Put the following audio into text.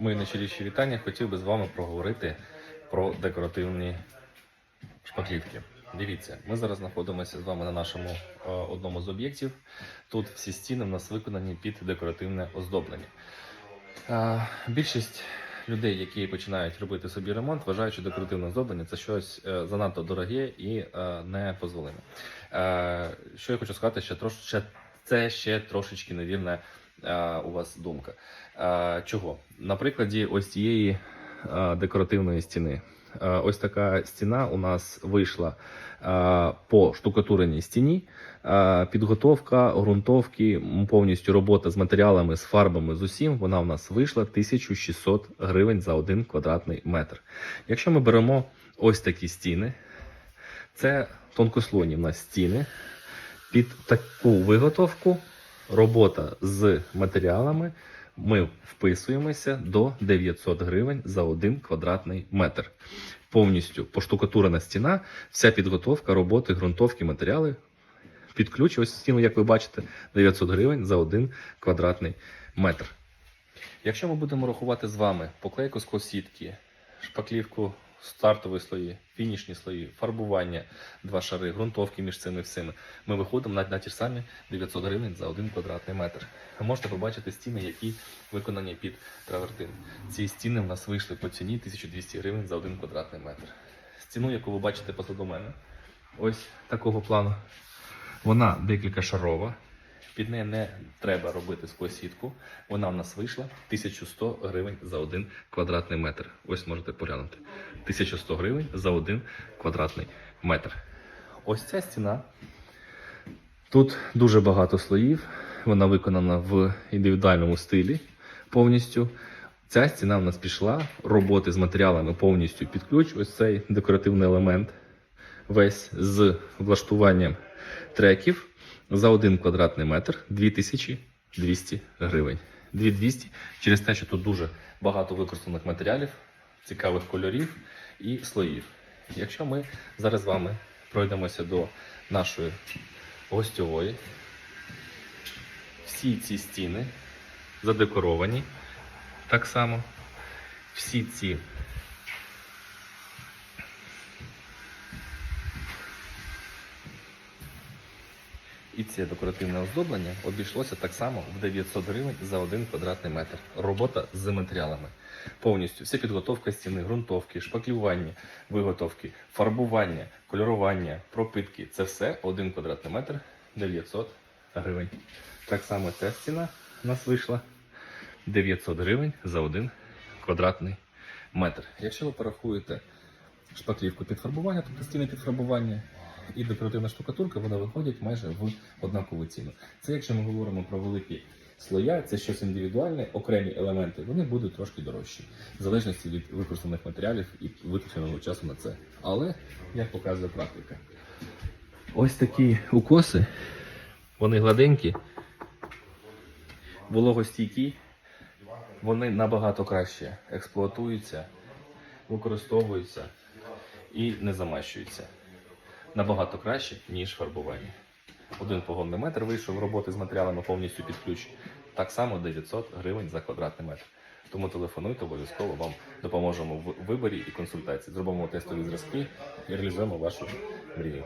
Мої найщиріші вітання. Хотів би з вами проговорити про декоративні шпаклівки. Дивіться, ми зараз знаходимося з вами на нашому е, одному з об'єктів. Тут всі стіни в нас виконані під декоративне оздоблення. Е, більшість людей, які починають робити собі ремонт, вважають, що декоративне оздоблення це щось е, занадто дороге і е, не дозволене. Е, що я хочу сказати, ще трош, ще, це ще трошечки невірна е, у вас думка. Чого? На прикладі ось цієї декоративної стіни. Ось така стіна у нас вийшла по штукатуреній стіні. Підготовка, ґрунтовки, повністю робота з матеріалами, з фарбами, з усім. Вона у нас вийшла 1600 гривень за один квадратний метр. Якщо ми беремо ось такі стіни, це тонкослойні в нас стіни. Під таку виготовку робота з матеріалами ми вписуємося до 900 гривень за один квадратний метр. Повністю поштукатурена стіна, вся підготовка, роботи, ґрунтовки, матеріали. Під ключ, ось стіну, як ви бачите, 900 гривень за один квадратний метр. Якщо ми будемо рахувати з вами поклейку склосітки, шпаклівку стартові слої, фінішні слої, фарбування, два шари, ґрунтовки між цими всіми, ми виходимо на, на ті ж самі 900 гривень за один квадратний метр. Ви можете побачити стіни, які виконані під травертин. Ці стіни в нас вийшли по ціні 1200 гривень за один квадратний метр. Стіну, яку ви бачите позаду мене, ось такого плану. Вона декілька шарова. Під неї не треба робити склосітку. Вона в нас вийшла 1100 гривень за один квадратний метр. Ось можете поглянути. 1100 гривень за один квадратний метр. Ось ця стіна. Тут дуже багато слоїв. Вона виконана в індивідуальному стилі повністю. Ця стіна в нас пішла. Роботи з матеріалами повністю під ключ. Ось цей декоративний елемент. Весь з влаштуванням треків за один квадратний метр 2200 гривень. 2200 через те, що тут дуже багато використаних матеріалів, цікавих кольорів і слоїв. Якщо ми зараз з вами пройдемося до нашої гостьової, всі ці стіни задекоровані так само. Всі ці Це декоративне оздоблення обійшлося так само в 900 гривень за один квадратний метр. Робота з матеріалами. Повністю вся підготовка стіни, ґрунтовки, шпаклювання, виготовки, фарбування, кольорування, пропитки це все один квадратний метр 900 гривень. Так само ця стіна у нас вийшла 900 гривень за один квадратний метр. Якщо ви порахуєте шпаклівку під фарбування, тобто стіни під фарбування і декоративна штукатурка, вони виходять майже в однакову ціну. Це якщо ми говоримо про великі слоя, це щось індивідуальне, окремі елементи, вони будуть трошки дорожчі, в залежності від використаних матеріалів і витраченого часу на це. Але, як показує практика, ось такі укоси, вони гладенькі, вологостійкі, вони набагато краще експлуатуються, використовуються і не замащуються. Набагато краще, ніж фарбування. Один погонний метр вийшов роботи з матеріалами повністю під ключ. Так само 900 гривень за квадратний метр. Тому телефонуйте, обов'язково вам допоможемо в виборі і консультації. Зробимо тестові зразки і реалізуємо вашу мрію.